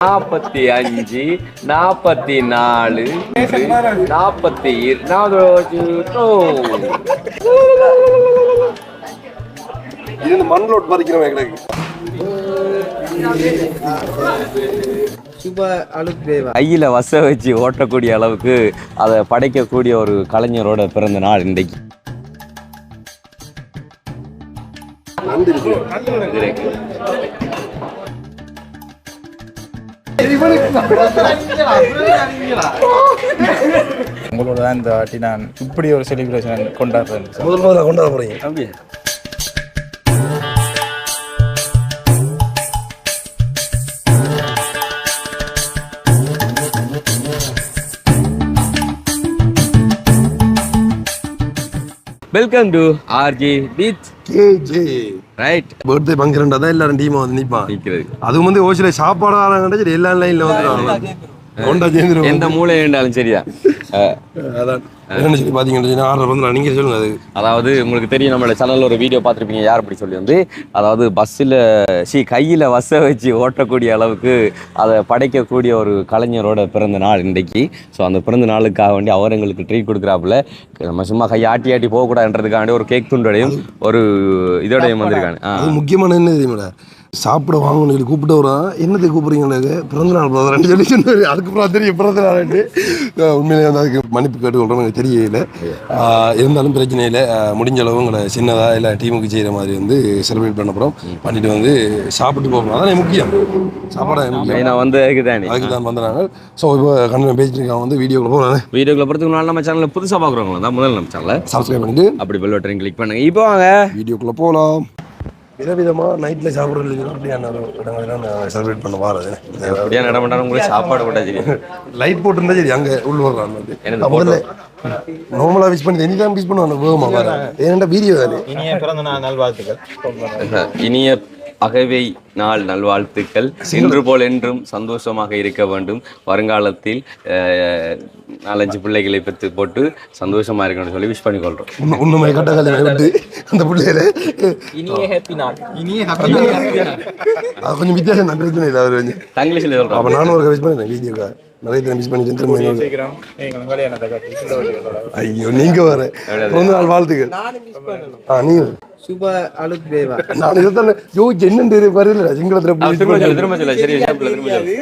நாற்பத்தி அஞ்சு நாற்பத்தி நாலு நாற்பத்தி நாலு இது மண் லோட் எங்களுக்கு. கையில வச வச்சு ஓட்டக்கூடிய அளவுக்கு அதை படைக்கக்கூடிய ஒரு கலைஞரோட பிறந்த நாள் இன்றைக்கு. இருக்கு உங்களோட தான் இந்த வாட்டி நான் இப்படி ஒரு செலிப்ரேஷன் கொண்டாடுறேன். முதல் முதல்ல கொண்டாட போறீங்க? Welcome to RG beach KJ right birthday பங்கிறண்டா தான் எல்லாரும் டீமா வந்து நிப்பான் நிற்கிறது அதுவும் வந்து ஓசில சாப்பாடு ஆறாங்க சரி எல்லா லைன்ல வந்து கொண்டா சேர்ந்துருவோம் எந்த மூளை சரிதான் அஹ், அதான். என்ன சொல்லி பாத்தீங்கன்னா ஆர்டர் வந்து நீங்க சொல்லுங்க அது அதாவது உங்களுக்கு தெரியும் நம்மளோட சேனல்ல ஒரு வீடியோ பார்த்துருப்பீங்க யார் அப்படி சொல்லி வந்து? அதாவது பஸ்ஸில் சி கையில் வச வச்சு ஓட்டக்கூடிய அளவுக்கு அதை படைக்கக்கூடிய ஒரு கலைஞரோட பிறந்த நாள் இன்றைக்கு. ஸோ அந்த பிறந்த நாளுக்காக வேண்டி அவர் எங்களுக்கு ட்ரீட் கொடுக்குறாப்புல. நம்ம சும்மா கை ஆட்டி ஆட்டி போகக்கூடாதுன்றதுக்காண்டி ஒரு கேக் துண்டோடையும் ஒரு இதோடையும் வந்திருக்காங்க. அது முக்கியமான என்ன தெரியுமா சாப்பிட வாங்கணும் சொல்லி கூப்பிட்டு வரோம் என்னத்தை கூப்பிடுறீங்க பிறந்த நாள் பிரதரன் சொல்லி சொன்னாரு. அதுக்கப்புறம் தெரியும் பிறந்த நாள்ட்டு உண்மையிலேயே வந்து அதுக்கு மன்னிப்பு கேட்டுக்கொள்றோம் எனக்கு தெரியல இருந்தாலும் பிரச்சனை இல்லை. முடிஞ்ச அளவு உங்களை சின்னதாக இல்லை டீமுக்கு செய்கிற மாதிரி வந்து செலிப்ரேட் பண்ண போகிறோம் பண்ணிட்டு வந்து சாப்பிட்டு போகணும் அதான் முக்கியம். சாப்பாடு மெயினாக வந்து இதுதானே அதுக்கு தான் வந்தாங்க ஸோ இப்போ கண்ணன் பேசிட்டு வந்து வீடியோக்குள்ள போகிறேன் வீடியோக்குள்ள போகிறதுக்கு முன்னாடி நம்ம சேனலில் புதுசாக பார்க்குறவங்களா தான் முதல்ல நம்ம சேனலை சப்ஸ்கிரைப் பண்ணிட்டு அப்படி பெல் பட்டன் கிளிக் பண்ணுங்க. இப்போ வாங்க. வீடியோக்குள்ளே போகலாம் விதவிதமாக நைட்டில் சாப்பிட்றது அப்படியான இடங்கள்லாம் செலிப்ரேட் பண்ண வாரது அப்படியே நட மாட்டாங்க உங்களுக்கு சாப்பாடு கூட தெரியும் லைட் போட்டிருந்தா சரி அங்கே உள்ள வந்து. முதல்ல நார்மலாக விஷ் பண்ணி எனி டைம் விஷ் பண்ணுவாங்க வேகமா பாரு ஏன்டா வீடியோ தானே இனிய பிறந்த நாள் நல்வாழ்த்துக்கள். இனிய அகவை நாள் நல்வாழ்த்துக்கள். இன்று போல் என்றும் சந்தோஷமாக இருக்க வேண்டும். வருங்காலத்தில் அஹ், நாலஞ்சு பிள்ளைகளை பெற்று போட்டு சந்தோஷமா இருக்கணும்னு சொல்லி விஷ் பண்ணிக்கொள்றோம். உண்மை அந்த பிள்ளையில. அது கொஞ்சம் வித்தியாசம் நான் பிரச்சனை இல்லை அவர் கொஞ்சம். தங்கிலீஷில் சொல்றோம். அப்போ நானும் ஒரு விஷ் பண்ணிட்டேன் வீடியோக்கா நிறைய மிஸ் ஐயோ நீங்க பிறந்த நாள் வாழ்த்துக்கள். ஆ நீங்க. சுப அலுத் தேவா. நான் சிங்களத்துல சொல்லு திரும்ப சொல்லு.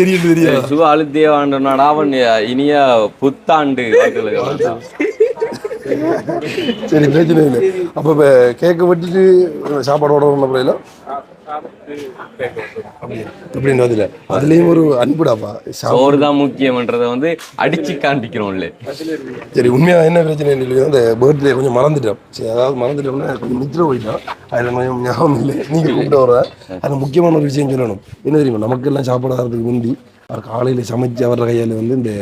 சரி தெரியாது. சுப அழுத்தேவாண்ட நாடாவன் இனிய புத்தாண்டு. வாழ்த்துக்கள். சரி பிரச்சனை இல்லை. அப்போ கேக்கை வெட்டிட்டு சாப்பாடு ஓட அப்படின்னு அதில் அதுலேயும் ஒரு அன்புடாப்பா சோறு தான் முக்கியம்ன்றதை வந்து அடிச்சு காண்பிக்கிறோம்ல சரி உண்மையாக என்ன பிரச்சனை இல்லை அந்த பர்த்டே கொஞ்சம் மறந்துட்டோம். சரி அதாவது மறந்துட்டோம்னா கொஞ்சம் நித்திர போயிட்டோம். அதில் கொஞ்சம் ஞாபகம் இல்லை. நீங்கள் கூப்பிட்டு வர அதில் முக்கியமான ஒரு விஷயம் சொல்லணும். என்ன தெரியுமா? நமக்கெல்லாம் சாப்பாடு வரதுக்கு முந்தி அவர் காலையில் சமைச்சு அவர் கையால் வந்து இந்த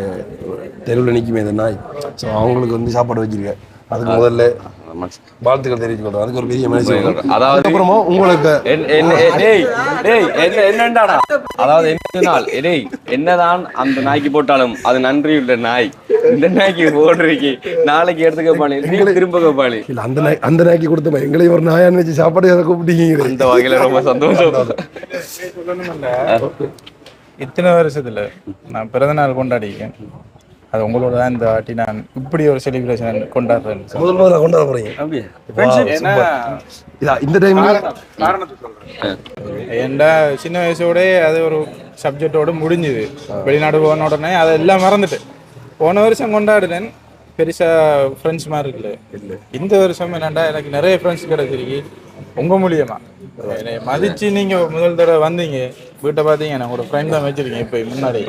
தெருவில் நிற்குமே இந்த நாய். ஸோ அவங்களுக்கு வந்து சாப்பாடு வச்சிருக்கேன். அதுக்கு முதல்ல வாழ்த்துக்கள் அதுக்கு ஒரு பெரிய அதாவது உங்களுக்கு என்னண்டாடா? அதாவது டேய், என்னதான் அந்த நாய்க்கு போட்டாலும் அது நன்றி உள்ள நாய். இந்த நாய்க்கு போடுறீங்க நாளைக்கு எடுத்துக்க பாணி திரும்ப பாணி இல்லை அந்த நாய் அந்த நாய்க்கு கொடுத்த எங்களையும் ஒரு நாயான்னு வச்சு சாப்பாடு எதை கூப்பிட்டீங்க இந்த வகையில ரொம்ப சந்தோஷம். இத்தனை வருஷத்துல நான் பிறந்த நாள் கொண்டாடிஇருக்கேன் அது உங்களோட தான் இந்த வாட்டி நான் இப்படி ஒரு செலிப்ரேஷன் கொண்டாடுறேன். முதல் முதல்ல கொண்டாட போறீங்க? இந்த டைம்ல ஏன்டா சின்ன வயசோட அது ஒரு சப்ஜெக்டோட முடிஞ்சுது. வெளிநாடு போன உடனே அதை எல்லாம் மறந்துட்டு. போன வருஷம் கொண்டாடினேன். பெருசா ஃப்ரெண்ட்ஸ் மாதிரி இருக்குல்ல இந்த வருஷம் என்னடா எனக்கு நிறைய ஃப்ரெண்ட்ஸ் கிடைச்சிருக்கு. உங்க மூலியமா. என்னை மதிச்சு நீங்க முதல் தடவை வந்தீங்க வீட்டை பார்த்தீங்க நான் ஒரு ஃப்ரெண்ட் தான் வச்சிருக்கேன் இப்போ முன்னாடி.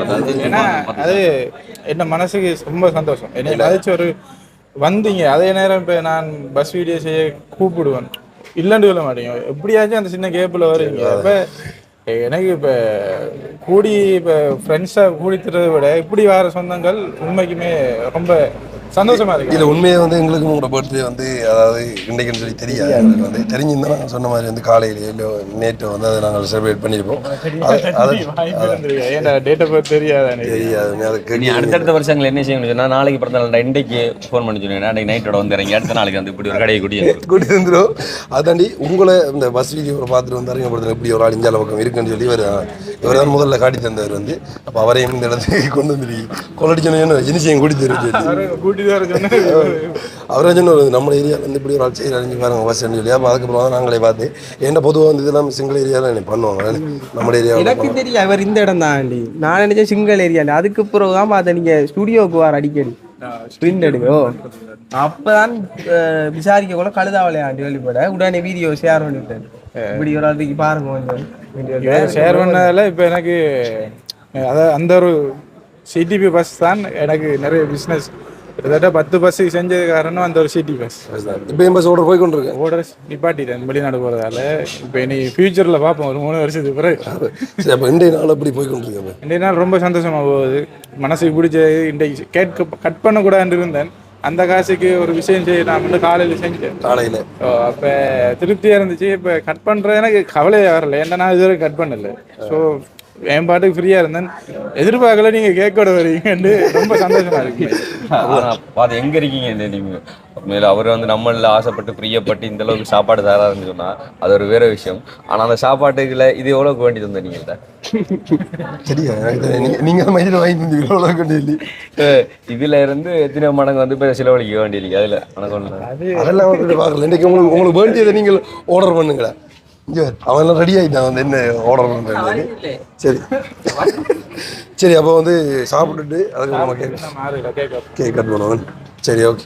ஏன்னா அது என்ன மனசுக்கு ரொம்ப சந்தோஷம். என்னை மதிச்சு ஒரு வந்தீங்க அதே நேரம் இப்போ நான் பஸ் வீடியோ செய்ய கூப்பிடுவேன். இல்லைன்னு சொல்ல மாட்டீங்க. எப்படியாச்சும் அந்த சின்ன கேப்பில் வருவீங்க. இப்போ எனக்கு இப்போ கூடி இப்போ ஃப்ரெண்ட்ஸாக கூடி தர்றதை விட இப்படி வர சொந்தங்கள் உண்மைக்குமே ரொம்ப சந்தோஷமா இருக்கு. இல்ல உண்மையை வந்து எங்களுக்கு உங்களோட பர்த்டே வந்து அதாவது இன்றைக்குன்னு சொல்லி தெரியாது. எங்களுக்கு வந்து தெரிஞ்சிருந்தா நாங்கள் சொன்ன மாதிரி வந்து காலையிலேயே இல்லை நேற்று வந்து அதை நாங்கள் செலிப்ரேட் பண்ணியிருப்போம். தெரியாது அடுத்தடுத்த வருஷங்கள் என்ன செய்யணும் சொன்னா நாளைக்கு பிறந்த நாள் இன்றைக்கு ஃபோன் பண்ணி சொன்னீங்கன்னா அன்றைக்கு நைட்டோட வந்து இறங்கி அடுத்த நாளைக்கு வந்து இப்படி ஒரு கடையை குடியே கூட்டி வந்துடும் அதாண்டி உங்களை இந்த பஸ் வீடியோவில் பார்த்துட்டு வந்து அறிமுகப்படுத்தின இப்படி ஒரு ஆள் இஞ்சால பக்கம் இருக்குன்னு சொல்லி இவர் இவர் தான் முதல்ல காட்டி தந்தவர் வந்து. அப்போ அவரையும் இந்த இடத்துக்கு கொண்டு வந்து கொள்ளடிச்சோன்னு ஜினிசையும் கூட்டி வர சொன்னேன் அவரே சொன்னார் நம்ம ஏரியாவில் வந்து இப்படி ஒரு ஆள் அறிஞ்சு பாருங்க பஸ் சொல்லி. அப்போ அதுக்கப்புறம் தான் நாங்களே பார்த்து ஏன்னா பொதுவாக வந்து இதெல்லாம் சிங்கிள் ஏரியாவில் பண்ணுவாங்க நம்ம ஏரியாவில் எனக்கு தெரியும் அவர் இந்த இடம் தான் நான் நினைச்சேன் சிங்கிள் ஏரியா அதுக்கு பிறகு தான் பார்த்தேன் நீங்க ஸ்டுடியோவுக்கு வர அடிக்கடி. ஸ்பிரிண்ட் எடுக்கோ அப்பதான் விசாரிக்க கூட கழுதா விளையாண்டு வெளிப்பட. உடனே வீடியோ ஷேர் பண்ணிட்டேன். இப்படி ஒரு ஆளுக்கு பாருங்க. ஷேர் பண்ணதால இப்போ எனக்கு அதாவது அந்த ஒரு சிடிபி பஸ் தான் எனக்கு நிறைய பிஸ்னஸ் கிட்டத்தட்ட பத்து பஸ் செஞ்சது காரணம் அந்த ஒரு சிடி பஸ் இப்போ பஸ் ஓட போய் கொண்டிருக்கேன் ஓடர் நிப்பாட்டிட்டேன் வெளிநாடு போகிறதால இப்போ இனி ஃபியூச்சரில் பார்ப்போம் ஒரு மூணு வருஷத்துக்கு பிறகு. அப்போ இன்றைய நாள் அப்படி போய் கொண்டிருக்கேன் இன்றைய நாள் ரொம்ப சந்தோஷமாக போகுது. மனசுக்கு பிடிச்சது இன்றைக்கு கேட்க கட் பண்ணக்கூடாதுன்னு இருந்தேன். அந்த காசுக்கு ஒரு விஷயம் செய்ய நான் வந்து காலையில் செஞ்சேன் காலையில். ஓ, அப்ப திருப்தியா இருந்துச்சு. இப்ப கட் பண்றது எனக்கு கவலையே வரல. ஏன்னா நான் இதுவரை கட் பண்ணல. ஸோ என் பாட்டுக்கு ஃப்ரீயா இருந்தேன். எதிர்பார்க்கல நீங்க கேக்கோட வரீங்கன்னு ரொம்ப சந்தோஷமா இருக்கு. அது எங்க இருக்கீங்க இந்த நீங்க மேல அவர் வந்து நம்மள ஆசைப்பட்டு பிரியப்பட்டு இந்த அளவுக்கு சாப்பாடு தராருன்னு சொன்னா அது ஒரு வேற விஷயம். ஆனா அந்த சாப்பாட்டுக்குள்ள இது எவ்வளவுக்கு வேண்டி தந்த நீங்க சரியா? எனக்கு தெரியும். நீங்க- நீங்க மயில வாங்கி தந்தீங்க. இல்லை இதுல இருந்து எத்தனை மடங்கு வந்து இப்ப செலவழிக்க வேண்டியிருக்கு அதுல உனக்கு ஒண்ணு. அதெல்லாம் வந்து பார்க்கல இன்றைக்கு உங்களுக்கு உங்களுக்கு வேண்டியதை நீங்கள் ஆர்டர் பண்ணுங்களேன். அவன் ரெடி ஆகிட்டான் வந்து என்ன ஆர்டர் பண்ணுறேன் சரி. சரி அப்போ வந்து சாப்பிட்டுட்டு அதுக்கப்புறமா கேக் மாறுல கேட்க கேக் கட் பண்ணுவோம். சரி ஓகே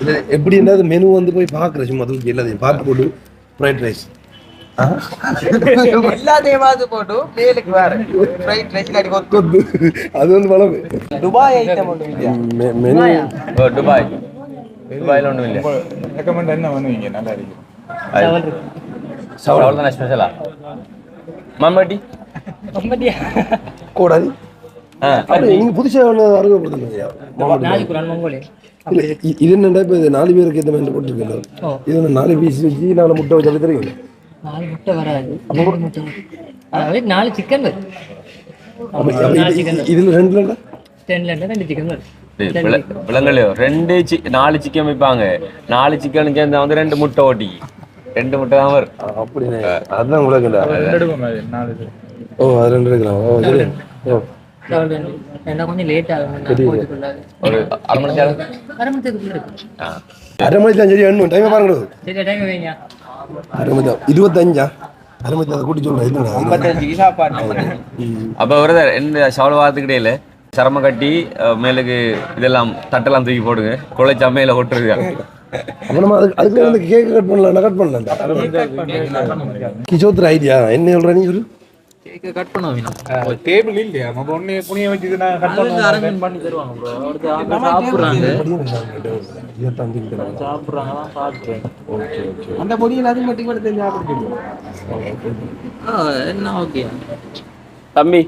இல்லை எப்படி என்னது மெனு வந்து போய் பார்க்குறேன் சும்மா தூக்கி எல்லாத்தையும் பார்த்து போட்டு ஃப்ரைட் ரைஸ் எல்லாத்தையும் போட்டு மேலுக்கு வேற. ஃப்ரைட் ரைஸ் இல்லாட்டி கொத்து. கொத்து. அது வந்து வளவு துபாய் ஐட்டம் ஒன்று இல்லையா? Menu Dubai? துபாயில ஒண்ணும் இல்ல. ரெக்கமெண்ட் என்ன பண்ணுவீங்க? நல்லா இருக்கு அவ்வளவுதானே ஸ்பெஷலா கூடாது புதுசாக ஒன்று அறிமுகப்படுத்துங்க இல்லை இ- இது என்னடா இப்போ இது நாலு பேருக்கு ஏற்ற மாதிரி இது வந்து நாலு பீஸ் வச்சு நாலு முட்டை வச்சு தெரியும்? நாலு முட்டை வராது. முட்டை நாலு சிக்கன் இதில் ரெண்டு விலங்குலையோ ரெண்டு சி நாலு சிக்கன் வைப்பாங்க. நாலு சிக்கன் சேர்ந்தா வந்து ரெண்டு முட்டை ஓட்டி. ரெண்டு முட்டை தான் வரும். அப்படினே அதுதான் இது. ஓ அது ரெண்டு எடுக்கலாம். ஓ சரி. ஓ. கொஞ்சம் லேட் ஆகும் நான் போட்டுக்கொள்ளாது ஒரு அரை மணி நேரம். அரை மணி நேரத்துக்குள்ள இருக்கு. ஆ. அரை மணி தான் சரி எண்ணும் டைமை பாருங்க சரி டைம் வைங்க. அரை மணி தான் இருபத்தஞ்சா? அரை மணி தான் கூட்டி சொல்கிறேன் இல்லைண்ணா? ஐம்பத்தஞ்சுக்கு சாப்பாடு அப்ப பிரதர் என்ன சவள வாரத்துக்கிட்டே இல்ல. சரம கட்டி மேலுக்கு இதெல்லாம் தட்டெல்லாம் தூக்கி போடுங்க. குழைச்சா மேல ஒட்டுருங்க அப்போ நம்ம அதுக்கு அதுக்கு வந்து கேக் கட் பண்ணலாம் கட் பண்ணலாம்டா கிச்சோத்துற ஐடியா என்ன சொல்கிற நீ சொல்லு? கட் பண்ணுவோம் டேபிள் இல்லையா? நம்ம ஒண்ணு புனிய வச்சு நான் கட் பண்ணுவோம் அரேஞ்ச் பண்ணி தருவாங்க ப்ரோ அடுத்து ஆட்கள் சாப்பிடுறாங்க. இதைத்தான் திங்கிறாங்க சாப்பிடுறாங்க தான் சாப்பிடுறேன். அந்த பொடியில் அது மட்டும் கூட தெரிஞ்சு சாப்பிட்டு என்ன ஓகே தம்பி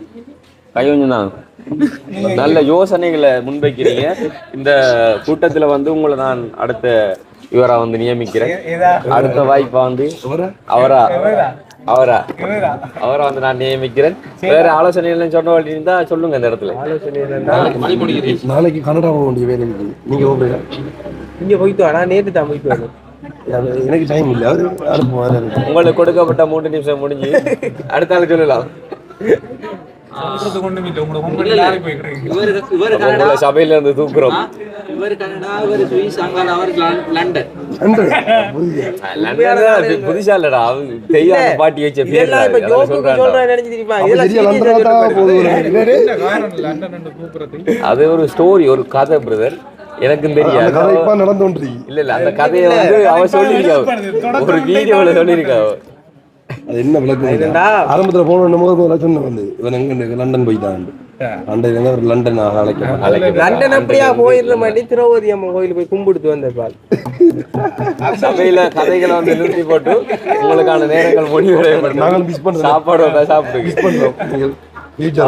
கை கொஞ்சம் தான் நல்ல யோசனைகளை முன்வைக்கிறீங்க. இந்த கூட்டத்துல வந்து உங்களை நான் அடுத்த இவரா வந்து நியமிக்கிறேன். அடுத்த வாய்ப்பா வந்து அவரா அவரா அவரை வந்து நான் நியமிக்கிறேன். வேற ஆலோசனை எல்லாம் சொன்ன வேண்டி இருந்தா சொல்லுங்க இந்த இடத்துல. நாளைக்கு கனடா போக வேண்டிய வேலை நீங்கள் ஓடுறீங்க இங்கே போயிட்டு வா. நான் நேற்று தான் போயிட்டு வரேன் அது எனக்கு டைம் இல்லை. அவர் உங்களுக்கு கொடுக்கப்பட்ட மூன்று நிமிஷம் முடிஞ்சு அடுத்த ஆள் சொல்லலாம். சபையில இருந்து தூக்குறோம். இவர் கனடா இவர் சுவிஸ் அங்கால அவர் லண்டன். லண்டன்ல பு- புதுசா இல்லடா. அவங்க தெரியாத பாட்டி வச்ச பேர் அது ஒரு ஸ்டோரி ஒரு கதை பிரதர் எனக்கும் அந்த கதை தெரியாது இப்போ இல்ல இல்ல அந்த கதையை வந்து அவ சொல்லியிருக்கா ஒரு வீடியோல சொல்லியிருக்கா அவ. அது என்ன விளக்கம்? ஆரம்பத்தில் போன முதல் சொன்ன வந்து. இவன் எங்க லண்டன் போயிட்டான் லண்டன்? ஒரு லண்டன் அப்படியா? போயிருந்த மாதிரி திரௌபதி அம்மன் கோயில் போய் கும்பிடுத்து வந்தப்பால் சபையில கதைகளை வந்து நிறுத்தி போட்டு உங்களுக்கான நேரங்கள் முடிவடையப்பட்டு நாங்கள் மிஸ் சாப்பாடு வந்தா சாப்பிடுங்க. மிஸ்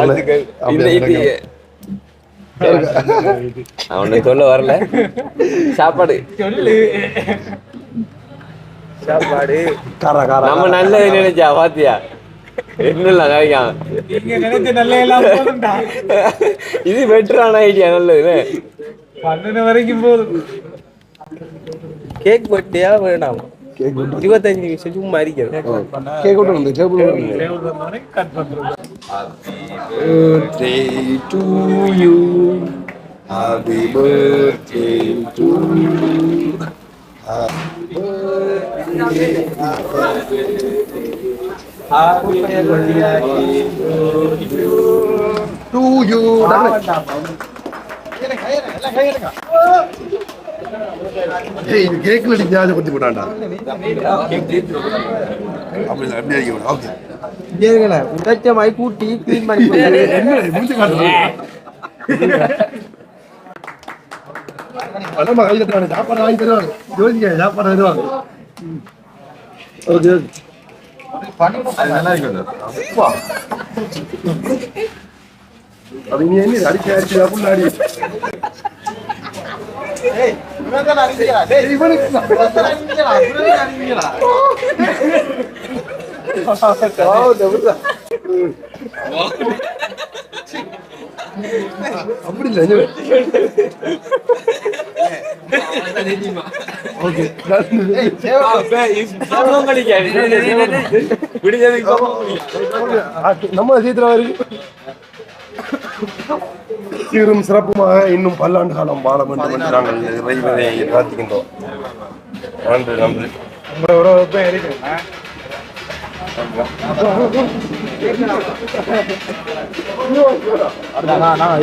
அவனை சொல்ல வரல. சாப்பாடு. சாப்பாடு. காரா காரா நம்ம நல்லது நினைச்சா பாத்தியா? இது பெட்டரான ஐடியா நல்லது பன்னெண்டு வரைக்கும் போதும். கேக் பட்டியா வேணாம். கேக் இருபத்தஞ்சு நிமிஷம் சும்மா இருக்கிறது கேக் விட்டு வந்து table cut. Happy birthday to you. Happy birthday. To you. கேக்ல நீ ஞாபகப்படுத்தி போட்டான்டா அப்படி அப்படி அடிக்க ஓகே இருங்கண்ணா உடைச்ச மாதிரி கூட்டி க்ளீன் பண்ணி என்ன முடிஞ்சு பணமா கையில் சாப்பாடு வாங்கி தருவாங்க ஜோதிக்க சாப்பாடு தருவாங்க அது நீ என்ன அடிச்சு அடிச்சு அப்படின்னு அடி இவனுக்கு அப்படி இல்லை நம்ம சீத்திர சீரும் சிறப்புமாக இன்னும் பல்லாண்டு காலம் வாழ வேண்டும் என்று நாங்கள் இறைவனை பிரார்த்திக்கின்றோம் நன்றி நன்றி நான் நான்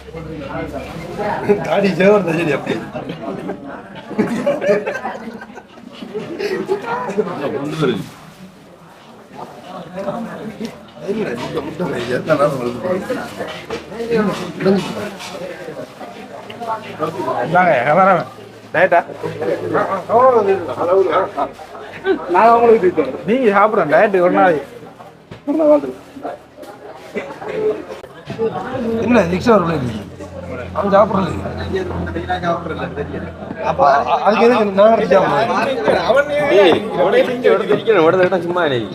தாடி சேவர் சரி அப்படி. இல்ல, இல்லை. நான் உங்களுக்கு நீங்க சாப்பிடுறேன் டயட்டு ஒரு நாளைக்கு என்ன எக்ஸ்ட்ரா ஒரு அவன் சாப்பிடல. அதுக்கு எதுக்கு நான் சாப்பிடுறேன் சும்மா அவன்.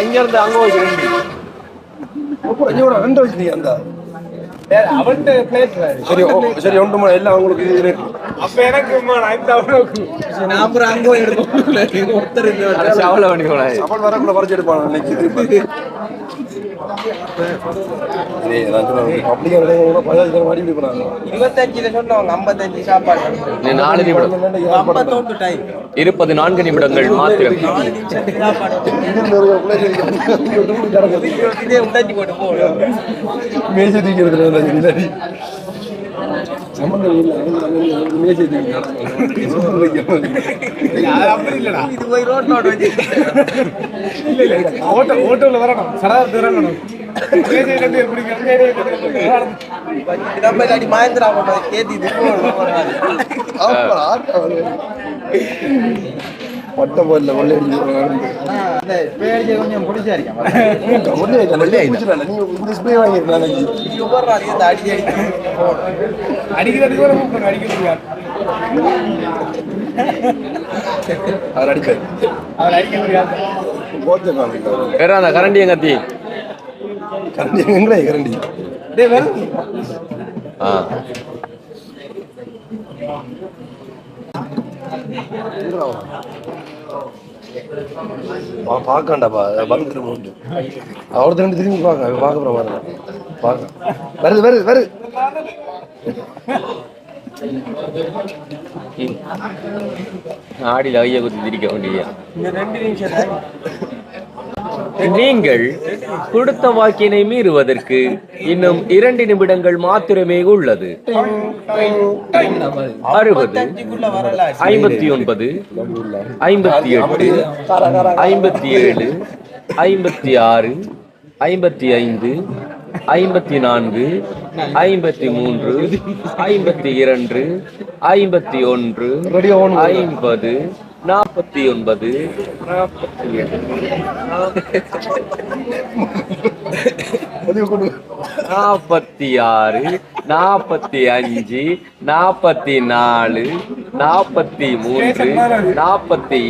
இங்க இருந்து அங்க போய் ரெண்டு. வச்சிருக்கீங்க அந்த சரி சரி ஒன்று மூணு எல்லாம் உங்களுக்கு இது. அப்ப எனக்கு நான் அப்புறம் அங்க எடுப்போம் ஒருத்தர் வரக்குள்ள பறிச்சு எடுப்பான் இருபது நான்கு நிமிடங்கள் மாத்திரம். நாலு நிமிஷத்துக்கு சாப்பாடு இங்கிருந்து ஒரு பிள்ளைங்க இங்க கிடக்குது. இதே உண்டாச்சி போட்டு போகணும் மேய்ச்சி தூக்கி எடுத்துட்டு வந்தாங்க, இல்லாட்டி. சம்மந்தம் இல்லை, அவங்க அங்க மேய்ச்சி ஓட்டோல வரணும் சடார் இறங்கணும் மாயந்திரா கேத்தி பட்டை போடல, வெள்ளை அடிச்சு கொஞ்சம் பிடிச்சாரிக்கா ஒண்ணு வைக்கல, ஒண்ணு பிடிச்சிடல. நீங்க இந்த spray வாங்கிருக்கலாம் அன்னைக்கு. அடி அடி அடிக்கிறது கூட கூப்பிடுங்க அடிக்க முடியாது. அவர் அடிப்பாரு. அவர் அடிக்க முடியாது. வேற கரண்டி எங்கத்தி கரண்டி எங்கடா கரண்டி? ஆ. பார்க்கண்டாப்பா வந்துட்டு மூட்டு அவர் ரெண்டு திரும்பி பார்க்க அவன் பார்க்க மாதிரி பார்க்க வருது வருது வருது. ஆடியில் ஐயா குத்தி திரிக்க வேண்டியது இந்த ரெண்டு நிமிஷம் தான் நீங்கள் கொடுத்த வாக்கினை மீறுவதற்கு இன்னும் இரண்டு நிமிடங்கள் மாத்திரமே உள்ளது. அறுபது ஐம்பத்தி ஒன்பது ஐம்பத்தி எட்டு ஐம்பத்தி ஏழு ஐம்பத்தி ஆறு ஐம்பத்தி ஐந்து ஐம்பத்தி நான்கு ஐம்பத்தி மூன்று ஐம்பத்தி இரண்டு ஐம்பத்தி ஒன்று ஐம்பது நாற்பத்தி ஒன்பது. நாற்பத்தி எட்டு நாற்பத்தி ஆறு நாற்பத்தி அஞ்சு நாற்பத்தி நாலு நாற்பத்தி மூன்று நாற்பத்தி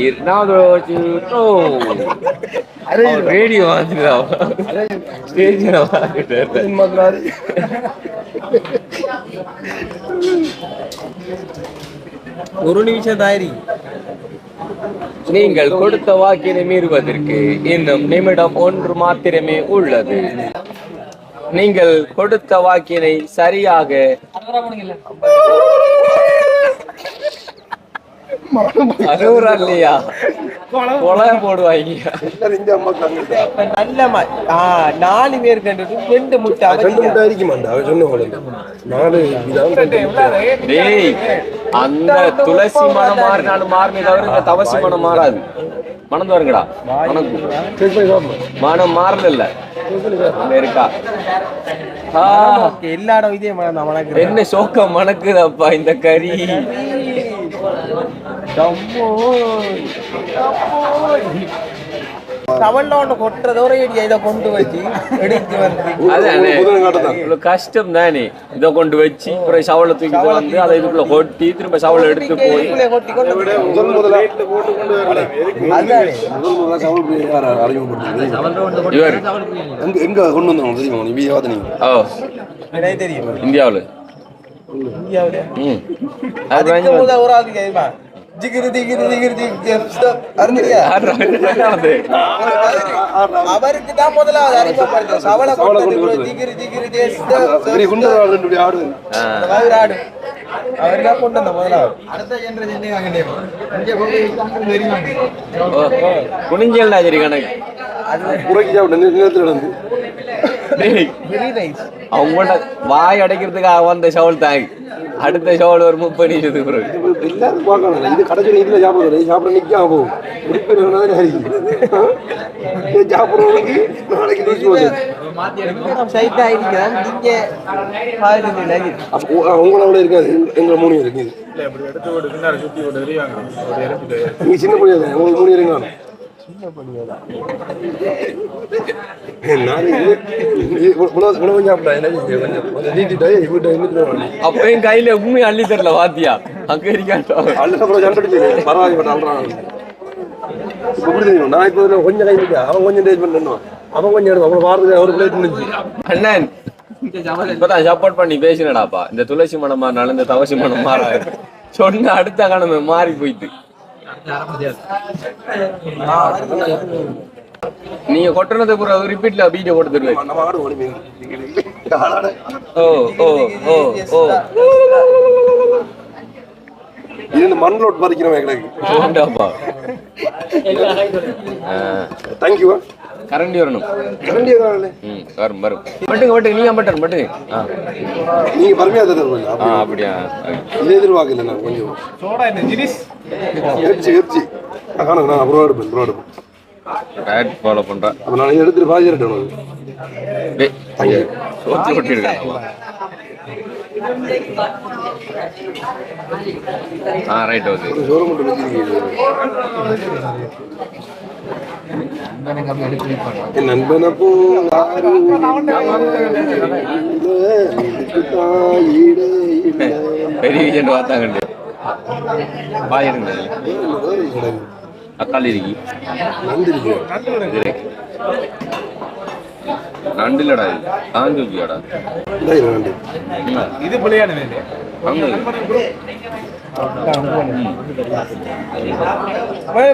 ரேடியோ ஸ்டேஜில் வாங்கிட்டு ஒரு நிமிஷம் தாயிரி. நீங்கள் கொடுத்த வாக்கினை மீறுவதற்கு இன்னும் நிமிடம் ஒன்று மாத்திரமே உள்ளது. நீங்கள் கொடுத்த வாக்கினை சரியாக அறுபது இல்லையா கொலை. போடுவாங்க. கண்டு நல்ல மா- ஆ, நாலு பேர் கண்டுட்டு ரெண்டு முட்டை அந்த? துளசி மனம் மாறினாலும் மாறுமே தவிர இந்த தவசி மனம் மாறாது. மனம் தருங்கடா மனம் மனம் மாறல இருக்கா? எல்லா இடம் இதே மனம் தான் மணக்குது. என்ன சோக்கம் மணக்குதப்பா இந்த கறி? ஒண்ணு கொட்டுறதோட இதை கொண்டு வச்சு எடுத்து வந்து. கஷ்டம் தானே? இதை கொண்டு வச்சு அப்புறம் சவலை தூக்கி வந்து அதை இதுக்குள்ள கொட்டி திரும்ப சவலை எடுத்து போய் இவர். எங்க கொண்டு வந்தாங்க தெரியுமா எனக்கு தெரியும்? இந்தியாவுல. இந்தியாவுல. ஜிகிரு யார்ரா? என்னது? அவருக்கு தான் முதலாவது அறிமுகப்படுத்த சவளை ஆடு ஆடு அவர் தான் கொண்டு வந்த முதலாவது கணக்கு புறக்கி சாப்பிட்ட நேரத்தில் நடந்து டேய், வெரி நைஸ் அவங்கள்ட்ட வாய் அடைக்கிறதுக்காக வந்த ஷவல் தாங்க அடுத்த ஷவல் ஒரு முப்பது நிமிஷத்துக்கு பிறகு எல்லாரும் பார்க்கணும். இது கடைசி இதுல சாப்பிடுறது சாப்பிட நிக்காம போகும் சாப்பிடுறவங்களுக்கு நாளைக்கு போகுது. நீங்க உங்களோட இருக்காது. எங்க- எங்க மூணு இருக்குது இல்ல இப்படி எடுத்து விட்டு பின்னாடி அப்பயும் கையில உண்மை அள்ளி தரல வாத்தியா? அங்க இருக்காட்டோம் நான் இப்போ கொஞ்சம் கை அவன் கொஞ்சம் டேஜ் பண்ணணும் அவன் கொஞ்சம் எடுத்து அவன் வாரத்துக்கு ஒரு பிளேட் முடிஞ்சு அண்ணன் இப்பதான் சப்போர்ட் பண்ணி பேசினடாப்பா இந்த துளசி மனம் மாறினாலும் இந்த தவசி மனம் மாறாது. சொன்ன அடுத்த கணமே மாறி போயிட்டு. நீங்க கொட்டினதை கூட ரிப்பீட்ல வீடியோ போட்டு தருவேன் ஓ ஓ ஓ ஓ. இது இந்த மண் ரோட் பறிக்கிறவன் எங்களுக்கு. தேங்க்யூ கரண்டி வரணும். கரண்டியா காணல ம் வரும் வரும். மட்டுங்க மட்டுங்க நீங்க மட்டும் மட்டுங்க நீங்க பருமையா தருது கொஞ்சம் ஆ அப்படியா. இதே எதிர்பார்க்கல நான் கொஞ்சம். சோடா இந்த ஜினிஸ்? எரிச்சு எரிச்சு. காணும் நான் அப்புறம் எடுப்பேன் அப்புறம் எடுப்பேன் டயட் ஃபாலோ பண்றேன் அப்ப நான் எடுத்துட்டு பாதி எடுக்கணும் டேய் ஐயா சோத்து கொட்டிருக்கேன் ஆ ரைட் ஓகே சோறு மட்டும் வச்சிருக்கீங்க என் நண்பனை போ பெரிய விஷயம் பார்த்தாங்க பாயிருங்க தக்காளி இருக்கி. நண்டு. இல்லடா இது பிள்ளையான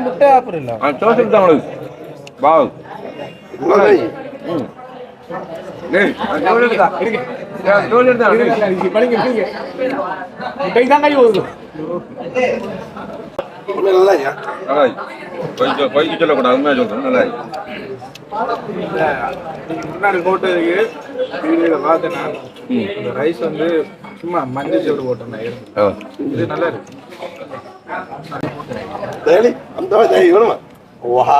முட்டை ஆப்பிள் இல்ல. ஆ தோசை தான் உங்களுக்கு வா இவ்வளவு ம். டேய் தோசை எடுத்தா. தோசை எடுத்தா. கை தான் கை வருது ஒண்ணும் நல்லா ஐயா நல்லா பொய் சொல்லக்கூடாது. உண்மையாக சொல்றேன். நல்லா இருக்கு. முன்னாடி போட்டதுக்கு வீடியோல பார்த்தேன் நான். இந்த ரைஸ் வந்து சும்மா மஞ்சள் சோறு ஓ இது நல்லா இருக்கு. அந்த வேணுமா வா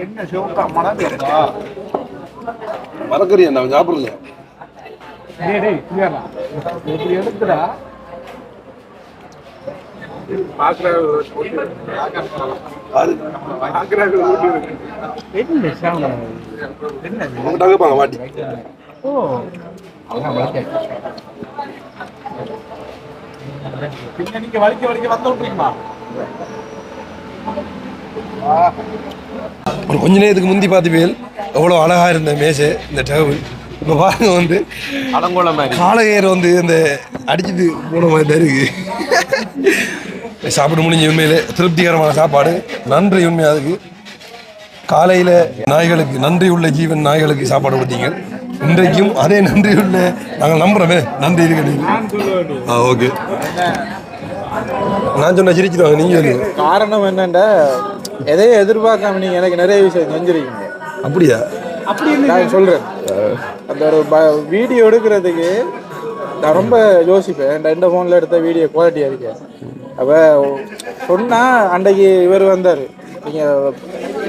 என்ன ஷோக்கா மனம் மறக்கறியா நான் சாப்பிடலையா? டேய் டேய் இல்லையா இப்படி எடுத்துடா. வாட்டி. ஓ பின்ன நீங்க வலிக்க வலிக்க வந்து விட்டுருக்கீங்களா ஒரு கொஞ்ச நேரத்துக்கு முந்தி பார்த்து பேல் எவ்வளோ அழகா இருந்த மேசை இந்த டேபிள். இப்போ பாருங்க வந்து அலங்கோல மாதிரி. காலகேர் வந்து இந்த அடிச்சுட்டு போன மாதிரி தான் இருக்கு. சாப்பிட முடிஞ்ச உண்மையிலே திருப்திகரமான சாப்பாடு. நன்றி உண்மை அதுக்கு. காலையில் நாய்களுக்கு நன்றி உள்ள ஜீவன் நாய்களுக்கு சாப்பாடு கொடுத்தீங்க. இன்றைக்கும் அதே நன்றி உள்ள நாங்கள் நம்புறோமே. நன்றி இருக்கு நான் சொல்ல வேண்டியது ஆ ஓகே. நான் சொன்ன சிரிச்சுடுவாங்க நீங்கள் சொல்லுங்க. காரணம் என்னண்டா? எதையும் எதிர்பார்க்காம நீங்க எனக்கு நிறைய விஷயம் செஞ்சிருக்கீங்க. அப்படியா? நான் சொல்றேன். அந்த ஒரு வீடியோ எடுக்கிறதுக்கு நான் ரொம்ப யோசிப்பேன். இந்த- இந்த ஃபோனில் எடுத்த வீடியோ குவாலிட்டியா இருக்கு? அப்ப சொன்னா அன்றைக்கு இவர் வந்தார். நீங்க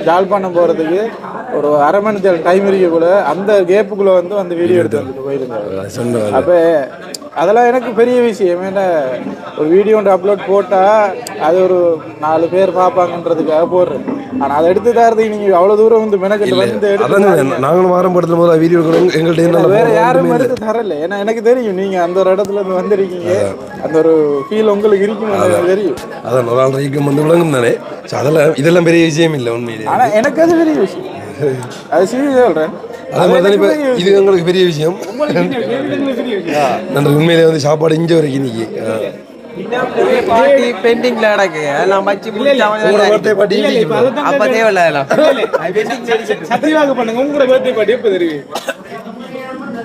ஜாழ்ப்பாணம் போறதுக்கு ஒரு அரை மணி நேரம் டைம் இருக்கக்குள்ள அந்த கேப்புக்குள்ள வந்து அந்த வீடியோ எடுத்து வந்துட்டு போயிருந்தாரு. அப்போ அதெல்லாம் எனக்கு பெரிய விஷயம். ஏன்னா ஒரு வீடியோ ஒன்று அப்லோட் போட்டால் அது ஒரு நாலு பேர் பார்ப்பாங்கன்றதுக்காக போடுறேன் ஆனால் அதை எடுத்து தரதுக்கு நீங்கள் அவ்வளோ தூரம் வந்து மெனக்கெட்டு வந்து அதான் எடுத்து நாங்களும் வாரம் படுத்துற போது வீடியோ எங்கள்கிட்ட என்ன வேற யாரும் எடுத்து தரல. ஏன்னா எனக்கு தெரியும். நீங்க அந்த ஒரு இடத்துல இருந்து வந்திருக்கீங்க. அந்த ஒரு ஃபீல் உங்களுக்கு இருக்கும் எனக்கு தெரியும். அதான் ஒரு ரைக்கம் வந்து விளங்கும் தானே அதெல்லாம் இதெல்லாம் பெரிய விஷயம் இல்லை உண்மையிலே. ஆனா எனக்கு அது பெரிய விஷயம். அது சீரியஸ் சொல்றேன். அதே மாதிரி தான் இப்போ இது எங்களுக்கு பெரிய விஷயம். நன்றி உண்மையிலே வந்து சாப்பாடு இங்கே வரைக்கும் இன்னைக்கு. ஆ. பாட்டி பெண்டிங்ல கிடக்கு எல்லாம் வச்சு அப்ப தேவையில்ல சத்தியமாக பண்ணுங்க. உங்களோட பர்த்டே பார்ட்டி எப்போ தெரியும்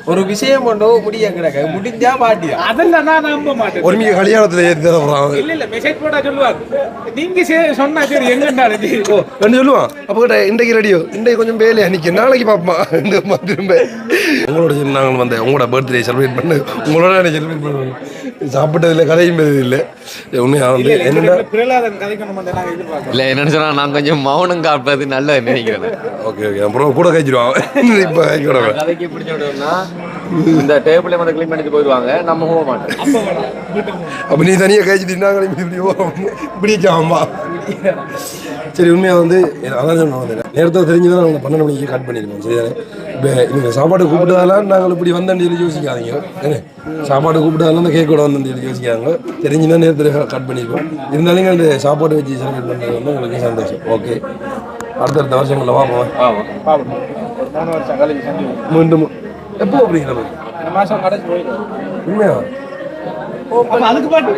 ஒரு விஷயம் ஒன்று முடிய கிடக்கு. முடிஞ்சா பாட்டி தான் அதெல்லாம் நான் நம்ப மாட்டேன். ஒரு மிக கல்யாணத்தில் ஏற்றி தர போகிறான் இல்ல இல்ல மெசேஜ் போட்டா சொல்லுவாங்க நீங்க சே- சொன்னா சரி எங்கன்னாலும் என்ன சொல்லுவான். அப்போ கிட்ட இன்றைக்கு ரெடியோ இன்றைக்கு கொஞ்சம் வேலையா நிற்க நாளைக்கு பார்ப்போமா இந்த மாதிரி திரும்ப. உங்களோட நாங்கள் வந்தேன். உங்களோட பர்த்டே செலிப்ரேட் பண்ணு. உங்களோட செலிப்ரேட் பண்ணுவோம் சாப்பிட்டதில்லை கதையும் இல்லை. உண்மையாக வந்து என்னென்னா வந்து இல்ல என்னன்னு சொன்னா நான் கொஞ்சம் மௌனம் காப்பது நல்லது நினைக்கிறேன். Okay okay. அப்புறம் கூட கழிச்சிடுவான். இப்போ கதைக்கு பிடிச்ச விடணும்னா இந்த டேபிளை வந்து க்ளீன் பண்ணிட்டு போயிடுவாங்க. நம்ம போக மாட்டோம். அப்போ நீ தனியாக கழிச்சிட்டு நாங்களே இப்படி சாமா சரி உண்மையாக வந்து அதான் சொன்னோம் நேரத்தை தெரிஞ்சுதான் நாங்கள் பன்னெண்டு மணிக்கு கட் பண்ணிடுவோம் சரிதானே இப்போ இவங்க சாப்பாடு கூப்பிட்டதெல்லாம் நாங்கள் இப்படி வந்தேன்னு சொல்லி யோசிக்காதீங்க. என்ன? சாப்பாடு கூப்பிட்டதெல்லாம் இந்த கேக் கூட வந்தேன்னு சொல்லி யோசிக்காங்க தெரிஞ்சுதான் நேரத்தில் கட் பண்ணிடுவோம் இருந்தாலும் அந்த சாப்பாடு வச்சு செலிப்ரேட் பண்ணுறது வந்து உங்களுக்கு சந்தோஷம். ஓகே அடுத்தடுத்த வருஷங்களில் கழிச்சு செஞ்சு மீண்டும் எப்போ அப்படிங்கிற மாதிரி மாசம் கடைசி போயிடும் உண்மையா அதுக்கு பாட்டு.